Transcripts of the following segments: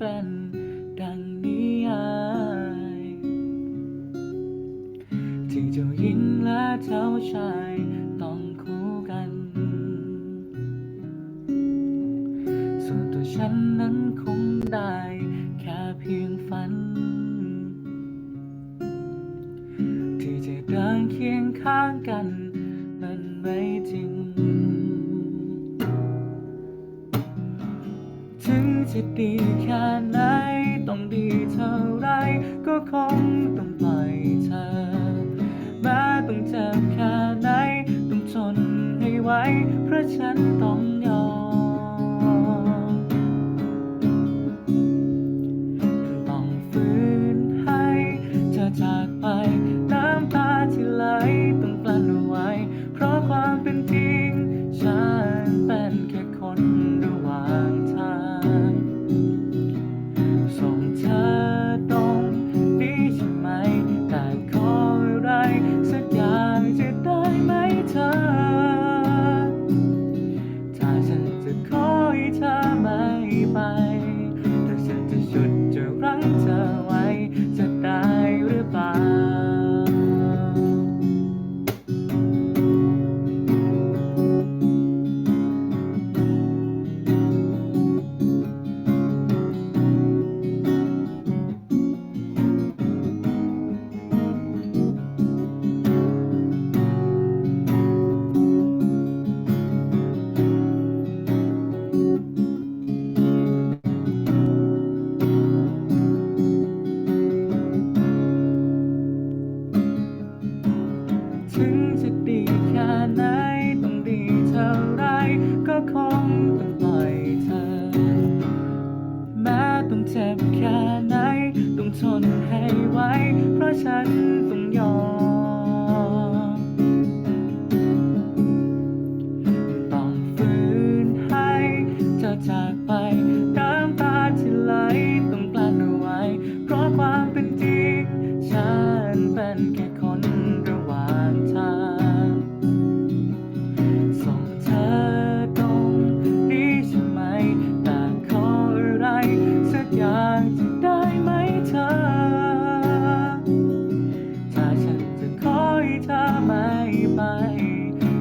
ป็นดังนิยายที่เจ้าหญิงและเจ้าชายต้องคู่กัน ส่วนตัวฉันนั้นคงได้แค่เพียงฝัน ที่จะเดินเคียงข้างกัน มันไม่จริง จะดีแค่ไหน ต้องดีเท่าไร ก็คงต้องปล่อยเธอแม้ต้องเจ็บแค่ไหน ต้องทนให้ไหวเพราะฉันต้องยอม ไถึงจะดีแค่ไหนต้องดีเท่าไรก็คงต้องปล่อยเธอ แม้ต้องเจ็บแค่ไหนต้องทนให้ไหวเพราะฉัน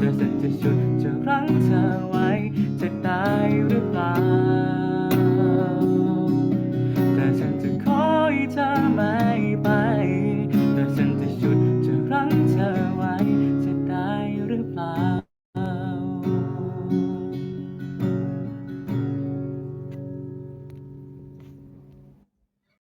อสักจะชุดจะรั้งเธอไว้จะตายหรือเปล่า